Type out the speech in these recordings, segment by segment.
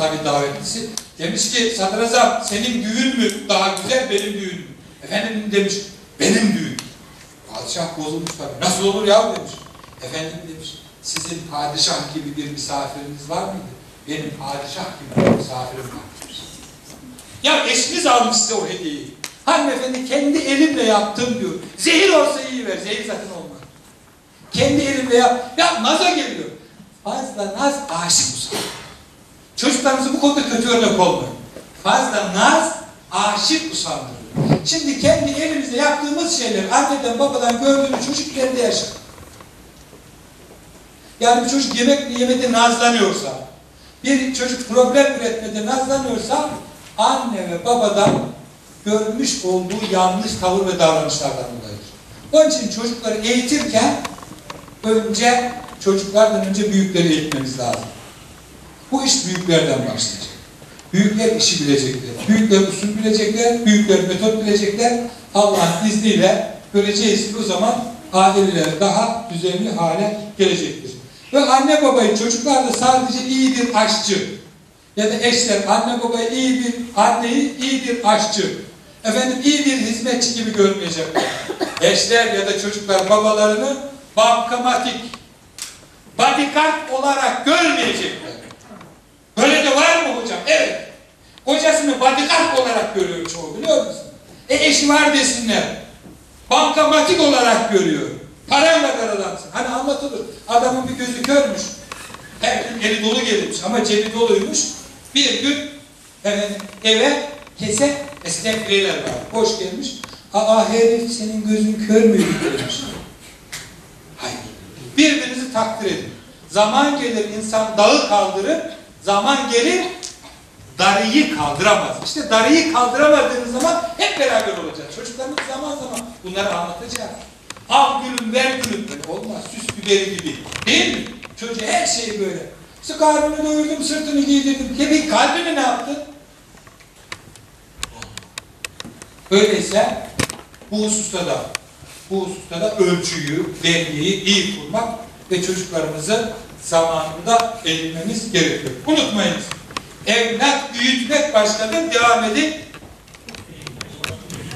tabii davetlisi. Demiş ki Sadrazam senin düğün mü daha güzel benim düğünüm. mü?" Efendim demiş benim düğün. Padişah bozulmuş tabii. Nasıl olur ya demiş. Efendim demiş sizin padişah gibi bir misafiriniz var mıydı? Benim padişah gibi bir misafirim var demiş. Ya eşiniz almış size o hediyeyi. Hanımefendi kendi elimle yaptım diyor. Zehir olsa iyi ver. Zehir zaten olmaz. Kendi elimle yap. Ya naza geliyor. Fazla naz aşık usanır. Çocuklarınızı bu konuda kötü örnek olmayın. Fazla naz aşık usandırır. Şimdi kendi elimizle yaptığımız şeyler anneden babadan gördüğünü çocuk kendi yaşar. Yani bir çocuk yemek yemede nazlanıyorsa, bir çocuk problem üretmede nazlanıyorsa anne ve babadan görmüş olduğu yanlış tavır ve davranışlardan dolayıdır. Onun için çocukları eğitirken önce çocuklardan önce büyükleri eğitmemiz lazım. Bu iş büyüklerden başlayacak. Büyükler işi bilecekler. Büyükler usul bilecekler. Büyükler metot bilecekler. Allah'ın izniyle göreceğiz o zaman aileler daha düzenli hale gelecektir. Ve anne babayı çocuklar da sadece iyi bir aşçı ya da eşler anne babayı iyi bir anneyi iyi bir aşçı efendim iyi bir hizmetçi gibi görmeyecekler. Eşler ya da çocuklar babalarını bankamatik bodyguard olarak görmeyecekler. Var mı hocam? Evet. Kocasını bodyguard olarak görüyor çoğu biliyor musun? E eşi var desinler. Bankamatik olarak görüyor. Parayla karalansın. Hani anlatılır. Adamın bir gözü körmüş. Her gün eli dolu gelirmiş ama cebi doluymuş. Bir gün efendim, eve kese eskiden bireyler var. Boş gelmiş. Aa herif senin gözün kör müydü demiş. Hayır. Birbirinizi takdir edin. Zaman gelir insan dağı kaldırır. Zaman gelir darıyı kaldıramaz. İşte darıyı kaldıramadığınız zaman hep beraber olacağız. Çocuklarımız zaman zaman bunları anlatacağız. Al gülüm ver gülüm. Böyle olmaz. Süs biberi gibi. Değil mi? Çocuğa her şey böyle. İşte karnını doyurdum, sırtını giydirdim. Peki kalbini ne yaptın? Öyleyse bu hususta da bu hususta da ölçüyü, dengeyi iyi kurmak ve çocuklarımızı zamanında eğitmemiz gerekiyor. Unutmayınız. Evlat büyütmek başladı, devam edin.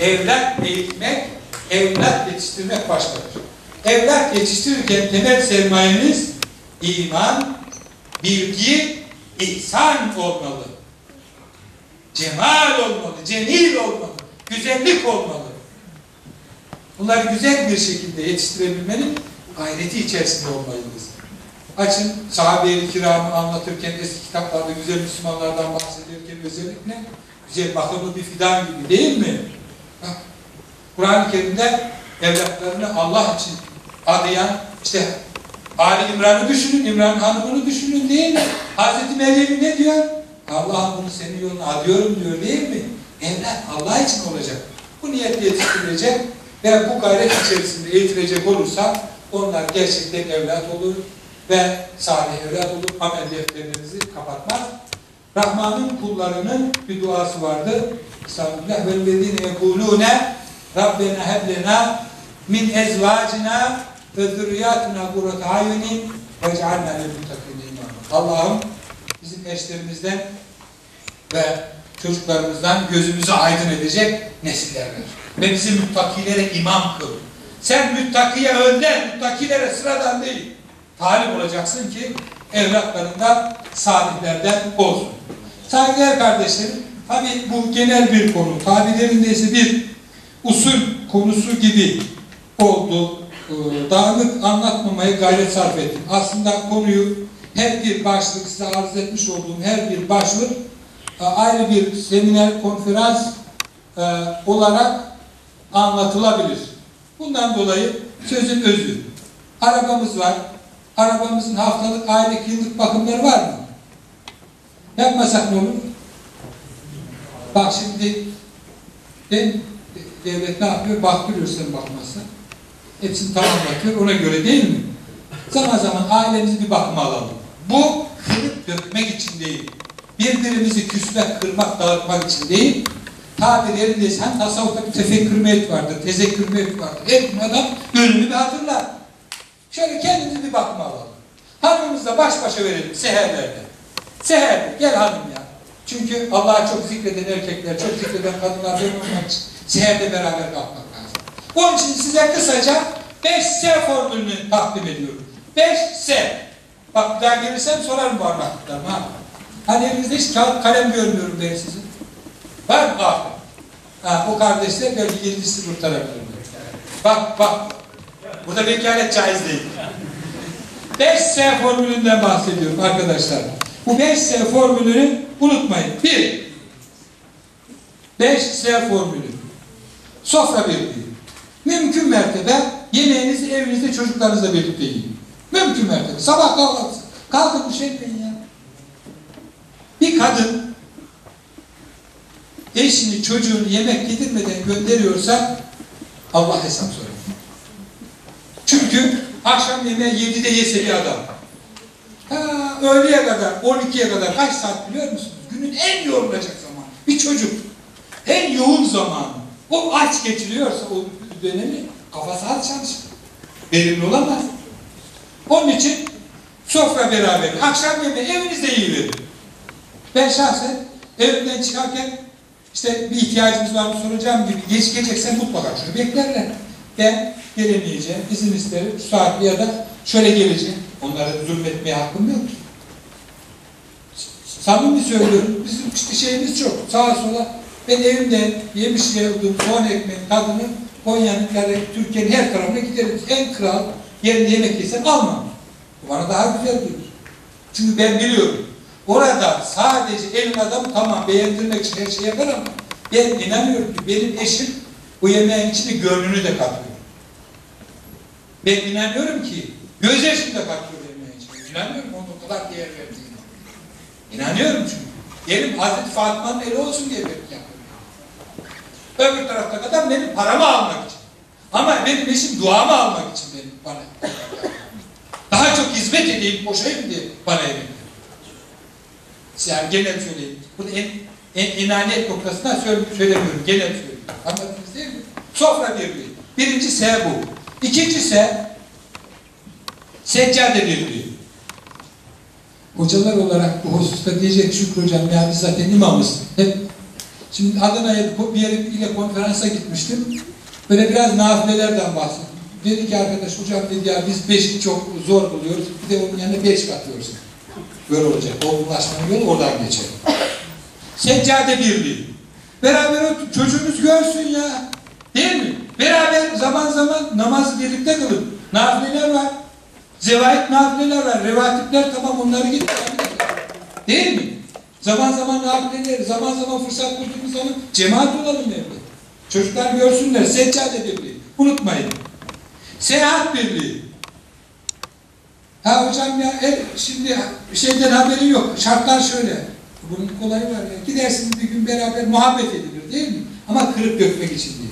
Evlat eğitmek, evlat yetiştirmek başkadır. Evlat yetiştirirken temel sermayeniz iman, bilgi, ihsan olmalı. Cemal olmalı, cemil olmalı, güzellik olmalı. Bunları güzel bir şekilde yetiştirebilmenin gayreti içerisinde olmalıyız. Açın sahabe-i kiramı anlatırken eski kitaplarda güzel Müslümanlardan bahsederken özellikle güzel bakımlı bir fidan gibi değil mi? Kur'an-ı Kerim'de evlatlarını Allah için adayan işte Ali İmran'ı düşünün, İmran hanımını düşünün değil mi? Hazreti Meryem'i ne diyor? Allah'ım bunu senin yoluna adıyorum diyor değil mi? Evlat Allah için olacak. Bu niyetle yetiştirilecek ve bu gayret içerisinde eğitilecek olursa onlar gerçekten evlat olur ve salih evlat olur. Amel defterlerinizi kapatmaz. Rahman'ın kullarının bir duası vardı. Estağfirullah. Vellezine yekulune Rabbena heblena min ezvacina ve zürriyatina kurrate ayunin ve cealna lil Allah'ım bizim eşlerimizden ve çocuklarımızdan gözümüzü aydın edecek nesiller ver. Ve bizi müttakilere imam kıl. Sen müttakiye önder, müttakilere sıradan değil. Talip olacaksın ki evlatlarından salihlerden olsun. Saygıdeğer kardeşlerim, tabi bu genel bir konu. Tabilerinde ise bir usul konusu gibi oldu. Ee, dağınık anlatmamaya gayret sarf ettim. Aslında konuyu her bir başlık size arz etmiş olduğum her bir başlık e, ayrı bir seminer, konferans e, olarak anlatılabilir. Bundan dolayı sözün özü. Arabamız var. Arabamızın haftalık, aylık, yıllık bakımları var mı? Yapmasak ne olur? Bak şimdi ben devlet ne yapıyor? Baktırıyor sen bakmazsan. Hepsini tamamlatıyor. Ona göre değil mi? Zaman zaman ailemizi bir bakıma alalım. Bu kırıp dökmek için değil. Birbirimizi küsmek, kırmak, dağıtmak için değil. Tabirlerinde sen tasavvufta bir tefekkür mevcut vardır, tezekkür mevcut vardır. Hep adam ölümü bir hatırlar. Şöyle kendimizi bir bakıma alalım. Hanımımızla baş başa verelim seherlerde. Seher gel hanım ya. Çünkü Allah'a çok zikreden erkekler, çok zikreden kadınlar olmak için seherle beraber kalkmak lazım. Onun için size kısaca 5S formülünü takdim ediyorum. 5S. Bak bir daha gelirsem sorarım bu anlattıklarımı ha. Hani elinizde hiç kağıt kalem görmüyorum ben sizin. Var mı? Var. Ha, o kardeşler belki yedincisi kurtarabilir. Bak bak. Burada vekalet caiz değil. 5S formülünden bahsediyorum arkadaşlar. Bu 5S formülünü unutmayın. 1. 5S formülü. Sofra birliği. Mümkün mertebe yemeğinizi evinizde çocuklarınızla birlikte yiyin. Mümkün mertebe. Sabah kahvaltısı. Kalkın bir şey etmeyin ya. Bir kadın eşini, çocuğunu yemek yedirmeden gönderiyorsa Allah hesap sorar. Çünkü akşam yemeği 7'de yese bir adam. Ha, öğleye kadar, 12'ye kadar kaç saat biliyor musunuz? Günün en yorulacak zaman. Bir çocuk. En yoğun zaman. O aç geçiriyorsa o dönemi kafası az çalışır. Verimli olamaz. Onun için sofra beraber. Akşam yemeği evinizde yiyiverin. Ben şahsen evimden çıkarken işte bir ihtiyacımız var mı soracağım gibi geç geleceksen mutlaka şunu beklerler. Ben gelemeyeceğim, izin isterim, şu saatte ya da şöyle geleceğim. Onlara zulmetmeye hakkım yok. Samimi söylüyorum, bizim işte şeyimiz çok. Sağa sola ben evimde yemiş olduğum soğan ekmeğin tadını Konya'nın Türkiye'nin her tarafına giderim. En kral yerinde yemek yesem almam. Bana daha güzel gelir. Çünkü ben biliyorum. Orada sadece elin adamı tamam beğendirmek için her şey yapar ama ben inanıyorum ki benim eşim bu yemeğin içinde gönlünü de katıyor. Ben inanıyorum ki gözyaşını da katıyor yemeğin içine. İnanıyorum onun o kadar değer verdiğine. İnanıyorum çünkü. Elim Hazreti Fatıma'nın eli olsun diye belki yapıyorum. Öbür tarafta kadar benim paramı almak için. Ama benim eşim duamı almak için benim bana. Daha çok hizmet edeyim, boşayım diye bana yemek yani genel söyleyeyim. Bunu en, en inaniyet noktasından söyle, söylemiyorum. Genel söylüyorum. Anladınız değil mi? Sofra birliği. Birinci S bu. İkinci S seccade birliği. Hocalar olarak bu hususta diyecek Şükrü Hocam ya biz zaten imamız. Hep, şimdi Adana'ya bir yere ile konferansa gitmiştim. Böyle biraz nafilelerden bahsettim. Dedi ki arkadaş hocam dedi ya biz beşi çok zor buluyoruz. Bir de onun yanına beş katıyoruz. Böyle olacak. Olgunlaşmanın yolu oradan geçer. Seccade birliği. Beraber o çocuğunuz görsün ya. Değil mi? Beraber zaman zaman namazı birlikte kılın. Nafileler var. Zevait nafileler var. Revatipler tamam onları git. Değil mi? Zaman zaman nafileler, zaman zaman fırsat bulduğumuz zaman cemaat olalım evde. Çocuklar görsünler. Seccade birliği. Unutmayın. Seyahat birliği. Ha hocam ya el, şimdi şeyden haberi yok. Şartlar şöyle. Bunun kolayı var ya. Gidersiniz bir gün beraber muhabbet edilir değil mi? Ama kırıp dökmek için değil.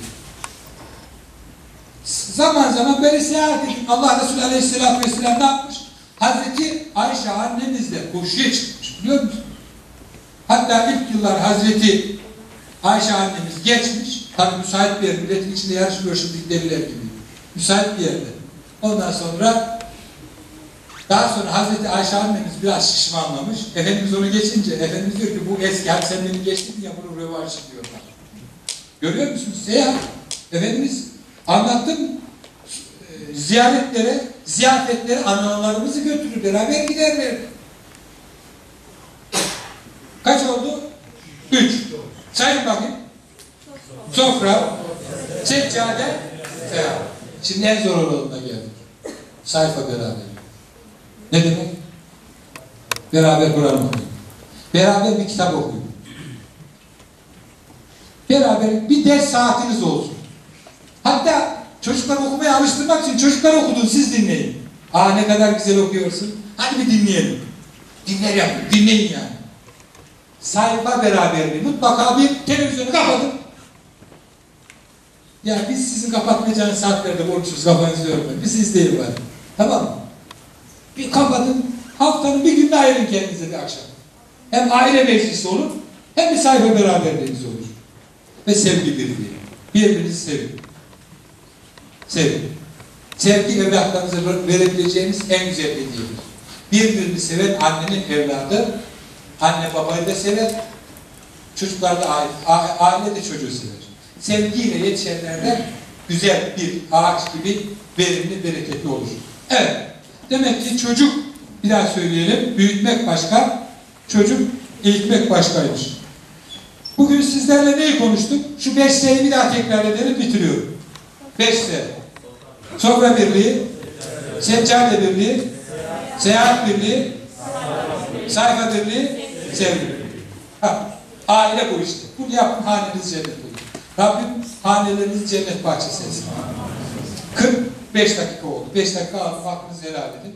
Zaman zaman böyle seyahat edin. Allah Resulü Aleyhisselatü Vesselam ne yapmış? Hazreti Ayşe annemizle koşuya çıkmış. Biliyor musun? Hatta ilk yıllar Hazreti Ayşe annemiz geçmiş. Tabi müsait bir yer. Milletin içinde yarışmıyor şimdi deliler gibi. Müsait bir yerde. Ondan sonra daha sonra Hazreti Ayşe annemiz biraz şişmanlamış. Efendimiz onu geçince, Efendimiz diyor ki bu eski, hadi sen beni geçtin ya bunu rövanşı diyorlar. Görüyor musunuz? Seyahat. Efendimiz anlattım ziyaretlere, ziyafetlere analarımızı götürür, beraber giderler. Kaç oldu? Üç. Sayın bakayım. Sofra, seccade, seyahat. Şimdi en zor olanına geldik. Sayfa beraber. Ne demek? Beraber Kur'an okuyun. Beraber bir kitap okuyun. Beraber bir ders saatiniz olsun. Hatta çocuklar okumaya alıştırmak için çocuklar okudun siz dinleyin. Aa ne kadar güzel okuyorsun. Hadi bir dinleyelim. Dinler yapın. Dinleyin yani. Sayfa beraberliği. Mutlaka bir televizyonu kapatın. Ya biz sizin kapatmayacağınız saatlerde konuşuruz kafanızı yormayın. Biz izleyin bari. Tamam mı? Bir kapatın. Haftanın bir günde ayırın kendinize bir akşam. Hem aile meclisi olur, hem bir sayfa beraberliğiniz olur. Ve sevgi birliği. Birbirinizi sevin. Sevin. Sevgi evlatlarınıza verebileceğiniz en güzel hediyedir. Birbirini seven annenin evladı, anne babayı da sever, Çocuklar da aile, aile de çocuğu sever. Sevgiyle yetişenlerden güzel bir ağaç gibi verimli, bereketli olur. Evet. Demek ki çocuk, bir daha söyleyelim, büyütmek başka, çocuk eğitmek başkaymış. Bugün sizlerle neyi konuştuk? Şu beş S'yi bir daha tekrar edelim, bitiriyorum. Beş S. Sofra birliği, seccade birliği, seyahat birliği, sayfa birliği, sevgi birliği. Aile bu işte. Bunu yapın haneniz cennet olur. Rabbim haneleriniz cennet bahçesi etsin. 45 dakika oldu. 5 dakika aldım. Hakkınızı helal edin.